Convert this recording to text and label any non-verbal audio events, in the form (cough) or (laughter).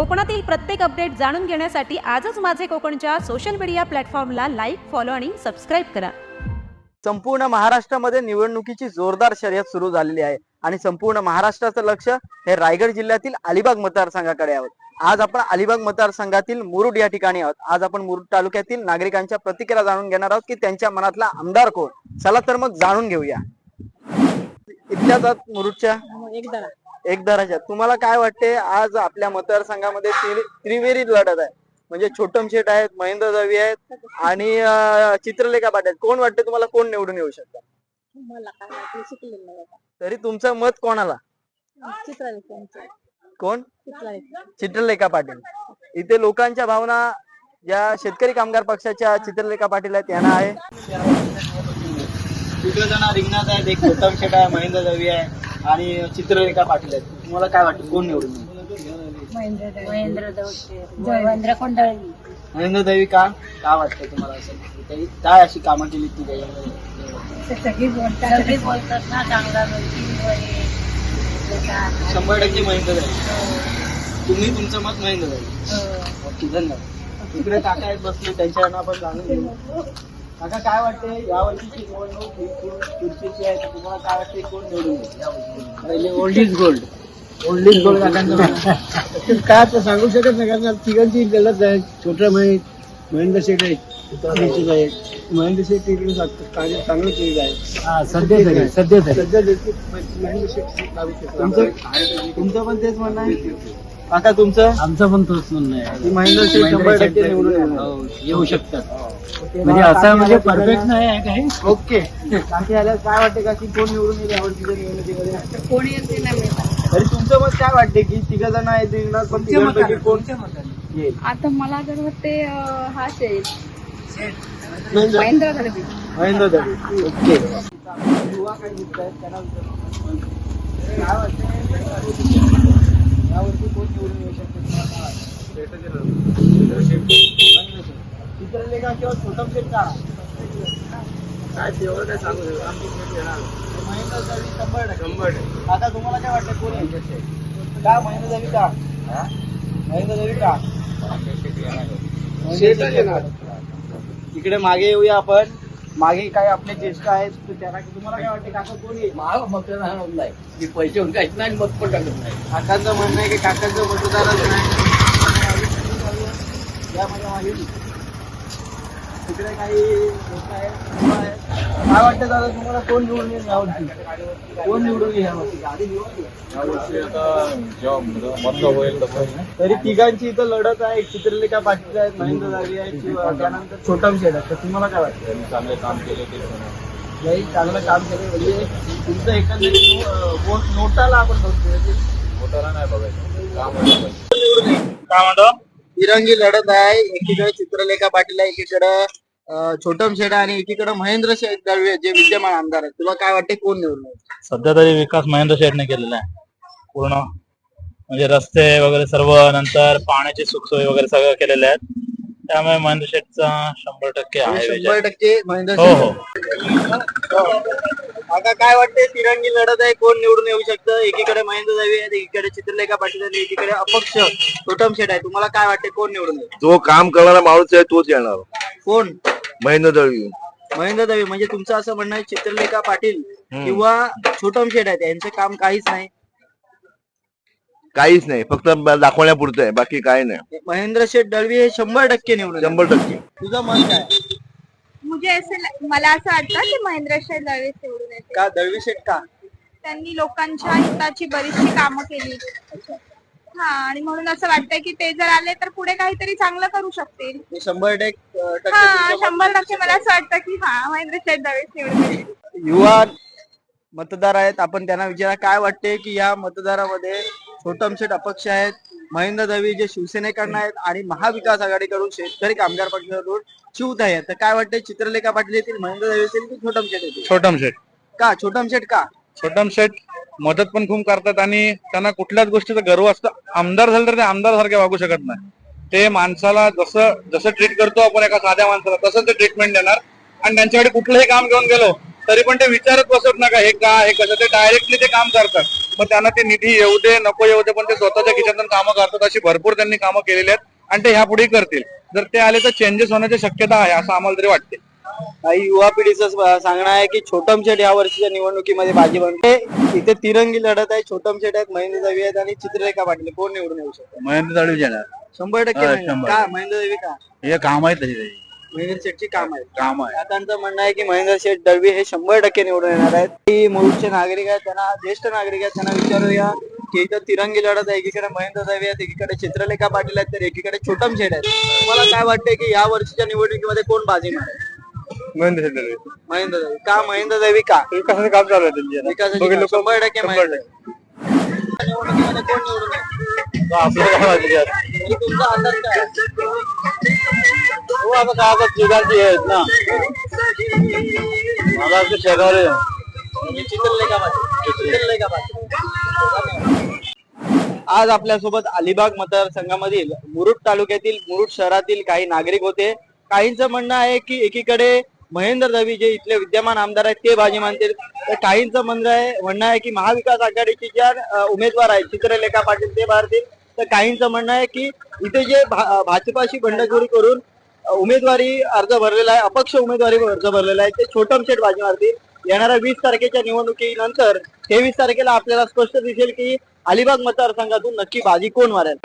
कोकणातील प्रत्येक अपडेट जाणून घेण्यासाठी आजच माझे कोकणच्या सोशल मीडिया प्लॅटफॉर्मला लाईक फॉलो आणि सबस्क्राईब करा. संपूर्ण महाराष्ट्रामध्ये निवडणुकीची जोरदार शर्यत सुरू झालेली आहे. आणि संपूर्ण महाराष्ट्राचं लक्ष हे रायगड जिल्ह्यातील अलिबाग मतदारसंघाकडे आहोत आज आपण अलिबाग मतदारसंघातील मुरुड या ठिकाणी आहोत. आज आपण मुरुड तालुक्यातील नागरिकांच्या प्रतिक्रिया जाणून घेणार आहोत की त्यांच्या मनातला आमदार कोण? चला तर मग जाणून घेऊया. आहात मुरुडच्या? एक दराच्या तुम्हाला काय वाटते आज आपल्या मतदारसंघामध्ये त्रि- त्रिवेरी लढत आहे. म्हणजे छोटम शेठ आहेत महेंद्र दवी आहेत आणि चित्रलेखा पाटील कोण वाटते तुम्हाला कोण निवडून येऊ शकतात. तरी तुमचं मत कोणाला? कोण? चित्रलेखा. चित्रलेखा पाटील. इथे लोकांच्या भावना ज्या शेतकरी कामगार पक्षाच्या चित्रलेखा पाटील आहेत त्यांना आहे. तिकडे जण रिंगणात आहेत एक गौतम शेठ आहे महेंद्र दवी आहे. आणि चित्रलेखा पाटील आहेत. तुम्हाला काय वाटतं? कोण निवडून येईल? महेंद्र कोंडळी महेंद्र दवी का? का वाटतं तुम्हाला असं? काही काय अशी कामं केली ती त्याच्यामध्ये सगळी बोलतात. सगळी बोलतात ना चांगला व्यक्ती वगैरे बोलतात. शंभर टक्के महेंद्र दवी तुम्ही तुमचं मत महेंद्र दवी हो. ओके धन्यवाद. इकडे काका आहेत बसले त्यांच्याकडनं आपण जाणून घेऊ. काका काय वाटते या वर्षीची निवडणूक ही आहे? तर तुम्हाला काय वाटते कोण निवडून येईल यावर्षी? पहिले old is gold old is gold काकांचं. (laughs) काय आता सांगू शकत नाही कारण तिघांची लढत आहे. छोटा महेश महेंद्र शेठ आहेत. महेंद्र शेठ इकडे चांगलं चांगलं केलेलं आहे. सध्या तरी सध्या तरी. सध्या महेंद्र शेठ लागू तुमचं तुमचं पण तेच म्हणणं आहे. काका तुमचं? आमचं पण तोच म्हणणं आहे. महेंद्र शंभर टक्के निवडून येणार. हो, येऊ शकतात. म्हणजे असं म्हणजे परफेक्ट नाही आहे काही ओके. काकी आल्यास काय वाटते का की कोण निवडून येईल निवडणुकीमध्ये कोणी येते नाही माहीत. तरी तुमचं मत काय वाटते की तिघ जण आहेत रिंगणात पण तिघांपैकी कोण येईल? आता मला तर वाटते अं, हा शेठ महेंद्र. दळवी महेंद्र दवे ओके. युवा दिसत आहेत त्यांना विचारू. काय वाटते यावर्षी कोण निवडून येऊ शकते काय वाटतं? महेंद्र शेठ. चित्रलेखा किंवा छोटम शेठ का? काय तेवढं काय सांगू शकतो महेंद्र दवे शंभर टक्के. शंभर टक्के. आता तुम्हाला काय वाटतं कोण येईल का महेंद्र दवे का? महेंद्र दवे का? शेठ येणार. इकडे मागे येऊया आपण. मागे काय आपले ज्येष्ठ आहेत तर त्यांना तुम्हाला काय वाटते काका कोण येईल? महाग मतदान नाही. मी पैसे काहीच नाही मत पण टाकत नाही. काकांचं म्हणणं आहे की काकांचं मतदारच नाही. यामध्ये मागे तिकडे काही लोक आहेत. काय वाटतं दादा तुम्हाला कोण निवडून येईल यावर्षी कोण निवडून येईल यावर्षी आधी निवडून तरी तिघांची इथं लढत आहे चित्रलेखा पाटील आहेत महेंद्र दावी आहेत किंवा त्यानंतर छोटम आहे तर तुम्हाला काय वाटतं? चांगले काम केले ते. चांगलं काम केलं म्हणजे तुमचं एकंदरीत वोट नोटाला आपण बघतो. मोठ्याला नाही बघायचं. काम. काय म्हणतो? तिरंगी लढत आहे. एकीकडे चित्रलेखा पाटील आहे एकीकडे छोटम शेठ आहे आणि एकीकडे महेंद्र शेठ दळवे जे विद्यमान आमदार आहेत. तुला काय वाटते कोण निवडून येईल? सध्या तरी विकास महेंद्र शेठने केलेला आहे. पूर्ण म्हणजे रस्ते वगैरे सर्व नंतर पाण्याची सुखसोयी वगैरे सगळं केलेले आहेत. त्यामुळे महेंद्र शेठचा शंभर टक्के आहे विजय. शंभर टक्के महेंद्र हो हो. शेठ आता काय वाटते? तिरंगी लढत आहे. कोण निवडून येऊ शकतं? एकीकडे महेंद्र दळवे आहेत एकीकडे चित्रलेखा पाटील आणि एकीकडे अपक्ष छोटम शेठ आहे. तुम्हाला काय वाटते? कोण निवडून येईल? जो काम करणारा माणूस आहे तोच येणार. कोण? महेंद्र दळवी महेंद्र दवे म्हणजे तुमचं असं म्हणणं आहे चित्रलेखा पाटील किंवा छोटम शेठ आहेत यांचं काम काहीच नाही. काहीच नाही फक्त दाखवण्यापुरतं आहे बाकी काही नाही. महेंद्र शेठ दळवी हे शंभर टक्के निवडून. शंभर टक्के. तुझं मत काय? म्हणजे असं ल- मला असं वाटतं की महेंद्र शेठ दळवे निवडून का दळवी शेठ का? त्यांनी लोकांच्या हिताची बरीचशी कामं केली. हा आणि म्हणून असं वाटतंय की ते जर आले तर पुढे काहीतरी चांगलं करू शकतील. हे शंभर टक्के हा. शंभर टक्के मला असं वाटतं की हा महेंद्र शेठ निवडून येतील. युवा मतदार आहेत आपण त्यांना विचारा काय वाटते की या मतदारामध्ये छोटम शेठ अपक्ष आहेत महेंद्र दवी जे शिवसेनेकडनं आहेत आणि महाविकास आघाडीकडून शेतकरी कामगार पक्षाकडून शिवताई आहेत. तर काय वाटते चित्रलेखा पाटील येतील महेंद्र दवी येतील की छोटम शेठ येतील? छोटम शेठ. का छोटम शेठ का? छोटम शेठ मदत पण खूप करतात आणि त्यांना कुठल्याच गोष्टीचा गर्व असतं. आमदार झालं तर ते आमदार सारखे वागू शकत नाही. ते माणसाला जसं जसं ट्रीट करतो आपण एका साध्या माणसाला तसं ते ट्रीटमेंट देणार. आणि त्यांच्याकडे कुठलंही काम घेऊन गेलो तरी पण ते विचारत बसत नका हे का हे कसं? ते डायरेक्टली ते काम करतात. मग त्यांना ते निधी येऊ दे नको येऊ दे पण ते स्वतःच्या खिशातून कामं करतात. अशी भरपूर त्यांनी कामं केलेली आहेत आणि ते ह्यापुढे करतील. जर ते आले तर चेंजेस होण्याची शक्यता आहे असं आम्हाला तरी वाटते युवा पिढीचं सांगणं आहे की छोटम शेट या वर्षीच्या निवडणुकीमध्ये बाजी बनते इथे तिरंगी लढत आहे. छोटम शेट आहेत महेंद्र दवी आहेत आणि चित्ररेखा पाटील. कोण निवडून येऊ शकतो? महेंद्र दळवी येणार. शंभर टक्के हा, महेंद्र. शंभर. का? महेंद्र देवी का? हे काम आहे महेंद्र शेठची काम आहे. काम आहे. त्यांचं म्हणणं आहे की महेंद्र शेठ दळवी हे शंभर टक्के निवडून येणार आहेत. की मुळचे नागरिक आहेत त्यांना ज्येष्ठ नागरिक आहेत त्यांना विचारूया की इथं तिरंगी लढत आहे. एकीकडे महेंद्र दळवी आहेत एकीकडे चित्रलेखा पाटील आहेत तर एकीकडे छोटम शेठ आहेत. तुम्हाला काय वाटतंय की या वर्षीच्या निवडणुकीमध्ये कोण बाजी मारेल? महेंद्र दळवी. महेंद्र दळवी का महेंद्र दळवी का विकासाचं काम चालू आहे त्यांचे. विकासाची. लोकं- शंभर टक्के महेंद्र टक्के. निवडणुकीमध्ये कोण निवडून येईल आपलं काय माहिती आहे? तुमचा अंदाज काय हो आता काय आता तिघांची आहेत ना मला ते शेगावले चित्रलेखा पाटील चित्रलेखा पाटील आज आपल्यासोबत अलिबाग मतदारसंघामधील मुरुड तालुक्यातील मुरुड शहरातील काही नागरिक होते काहींचं म्हणणं आहे की एकीकडे महेंद्र दवी जे इथले विद्यमान आमदार आहेत ते बाजी मानतील. तर काहींचं म्हणणं आहे म्हणणं आहे की महाविकास आघाडीचे ज्या उमेदवार आहेत चित्रलेखा पाटील ते मारतील तर काहींचं म्हणणं आहे की इथे जे भाजपाशी बंडखोरी करून उमेदवारी अर्ज भरलेला आहे अपक्ष उमेदवारी अर्ज भरलेला आहे ते छोटम शेठ बाजी मारतील. येणाऱ्या वीस तारखेच्या निवडणुकीनंतर तेवीस तारखेला आपल्याला स्पष्ट दिसेल की अलिबाग मतदारसंघातून नक्की बाजी कोण मारेल?